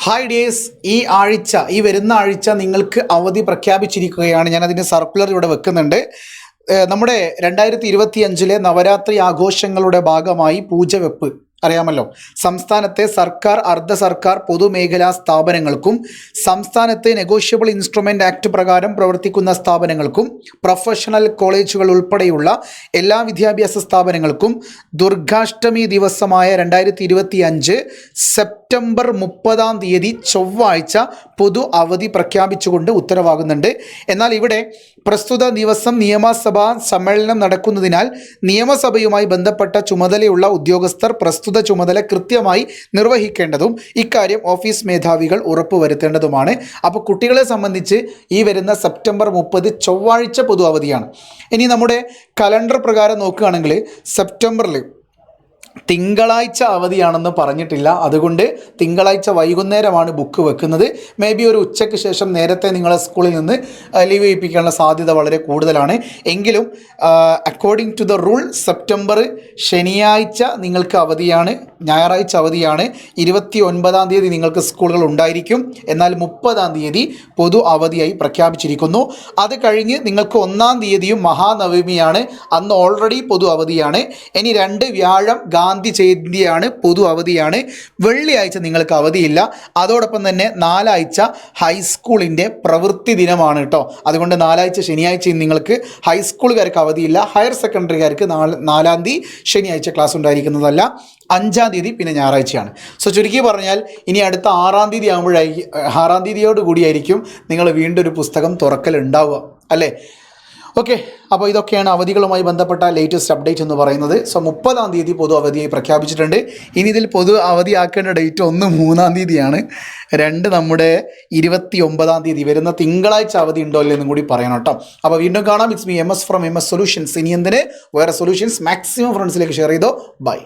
Hi days ഈ ആഴ്ച ഈ വരുന്ന ആഴ്ച നിങ്ങൾക്ക് അവധി പ്രഖ്യാപിച്ചിരിക്കുകയാണ്. ഞാൻ അതിന്റെ സർക്കുലർ ഇവിടെ വെക്കുന്നുണ്ട്. നമ്മുടെ രണ്ടായിരത്തി ഇരുപത്തി അഞ്ചിലെ നവരാത്രി ആഘോഷങ്ങളുടെ ഭാഗമായി പൂജവെപ്പ്. അറിയാമല്ലോ. സംസ്ഥാനത്തെ സർക്കാർ അർദ്ധ സർക്കാർ പൊതുമേഖലാ സ്ഥാപനങ്ങൾക്കും സംസ്ഥാനത്തെ നെഗോഷ്യബിൾ ഇൻസ്ട്രുമെന്റ് ആക്ട് പ്രകാരം പ്രവർത്തിക്കുന്ന സ്ഥാപനങ്ങൾക്കും പ്രൊഫഷണൽ കോളേജുകൾ ഉൾപ്പെടെയുള്ള എല്ലാ വിദ്യാഭ്യാസ സ്ഥാപനങ്ങൾക്കും ദുർഗാഷ്ടമി ദിവസമായ രണ്ടായിരത്തി ഇരുപത്തി അഞ്ച് സെപ്റ്റംബർ മുപ്പതാം തീയതി ചൊവ്വാഴ്ച പൊതു അവധി പ്രഖ്യാപിച്ചുകൊണ്ട് ഉത്തരവാകുന്നുണ്ട്. എന്നാൽ ഇവിടെ പ്രസ്തുത ദിവസം നിയമസഭാ സമ്മേളനം നടക്കുന്നതിനാൽ നിയമസഭയുമായി ബന്ധപ്പെട്ട ചുമതലയുള്ള ഉദ്യോഗസ്ഥർ പ്രസ്തുത ചുമതല കൃത്യമായി നിർവഹിക്കേണ്ടതും ഇക്കാര്യം ഓഫീസ് മേധാവികൾ ഉറപ്പുവരുത്തേണ്ടതുമാണ്. അപ്പോൾ കുട്ടികളെ സംബന്ധിച്ച് ഈ വരുന്ന സെപ്റ്റംബർ മുപ്പത് ചൊവ്വാഴ്ച പൊതു അവധിയാണ് ഇനി നമ്മുടെ കലണ്ടർ പ്രകാരം നോക്കുകയാണെങ്കിൽ സെപ്റ്റംബറിൽ തിങ്കളാഴ്ച അവധിയാണെന്ന് പറഞ്ഞിട്ടില്ല. അതുകൊണ്ട് തിങ്കളാഴ്ച വൈകുന്നേരമാണ് ബുക്ക് വെക്കുന്നത്. മേ ബി ഒരു ഉച്ചയ്ക്ക് ശേഷം നേരത്തെ നിങ്ങളെ സ്കൂളിൽ നിന്ന് ലീവ് ചെയ്യിപ്പിക്കാനുള്ള സാധ്യത വളരെ കൂടുതലാണ്. എങ്കിലും according to the rule September ശനിയാഴ്ച നിങ്ങൾക്ക് അവധിയാണ്. ഞായറാഴ്ച അവധിയാണ്. ഇരുപത്തി ഒൻപതാം തീയതി നിങ്ങൾക്ക് സ്കൂളുകൾ ഉണ്ടായിരിക്കും. എന്നാൽ മുപ്പതാം തീയതി പൊതു അവധിയായി പ്രഖ്യാപിച്ചിരിക്കുന്നു. അത് കഴിഞ്ഞ് നിങ്ങൾക്ക് ഒന്നാം തീയതിയും മഹാനവമിയാണ്. അന്ന് ഓൾറെഡി പൊതു അവധിയാണ്. ഇനി രണ്ട് വ്യാഴം ഗാന്ധി ജയന്തിയാണ് പൊതു അവധിയാണ്. വെള്ളിയാഴ്ച നിങ്ങൾക്ക് അവധിയില്ല. അതോടൊപ്പം തന്നെ നാലാഴ്ച ഹൈസ്കൂളിന്റെ പ്രവൃത്തി ദിനമാണ് കേട്ടോ. അതുകൊണ്ട് നാലാഴ്ച ശനിയാഴ്ചയും നിങ്ങൾക്ക് ഹൈസ്കൂളുകാർക്ക് അവധിയില്ല. ഹയർ സെക്കൻഡറിക്കാർക്ക് നാല് നാലാം തീയതി ശനിയാഴ്ച ക്ലാസ് ഉണ്ടായിരിക്കുന്നതല്ല. അഞ്ചാം തീയതി പിന്നെ ഞായറാഴ്ചയാണ്. സോ ചുരുക്കി പറഞ്ഞാൽ ഇനി അടുത്ത ആറാം തീയതി ആകുമ്പോഴായി ആറാം തീയതിയോട് കൂടിയായിരിക്കും നിങ്ങൾ വീണ്ടും ഒരു പുസ്തകം തുറക്കലുണ്ടാവുക അല്ലേ? ഓക്കെ അപ്പോൾ ഇതൊക്കെയാണ് അവധികളുമായി ബന്ധപ്പെട്ട ലേറ്റസ്റ്റ് അപ്ഡേറ്റ് എന്ന് പറയുന്നത്. സോ മുപ്പതാം തീയതി പൊതു അവധിയായി പ്രഖ്യാപിച്ചിട്ടുണ്ട്. ഇനി ഇതിൽ പൊതു അവധിയാക്കേണ്ട ഡേറ്റ് ഒന്ന് മൂന്നാം തീയതിയാണ്. രണ്ട് നമ്മുടെ ഇരുപത്തി ഒമ്പതാം തീയതി വരുന്ന തിങ്കളാഴ്ച അവധി ഉണ്ടോ ഇല്ലെന്നും കൂടി പറയണം കേട്ടോ. അപ്പോൾ വീണ്ടും കാണാം. It's me M S from M S solutions ഇനി എന്തിന്? വേറെ സൊല്യൂഷൻസ് മാക്സിമം ഫ്രണ്ട്സിലേക്ക് ഷെയർ ചെയ്തോ. ബൈ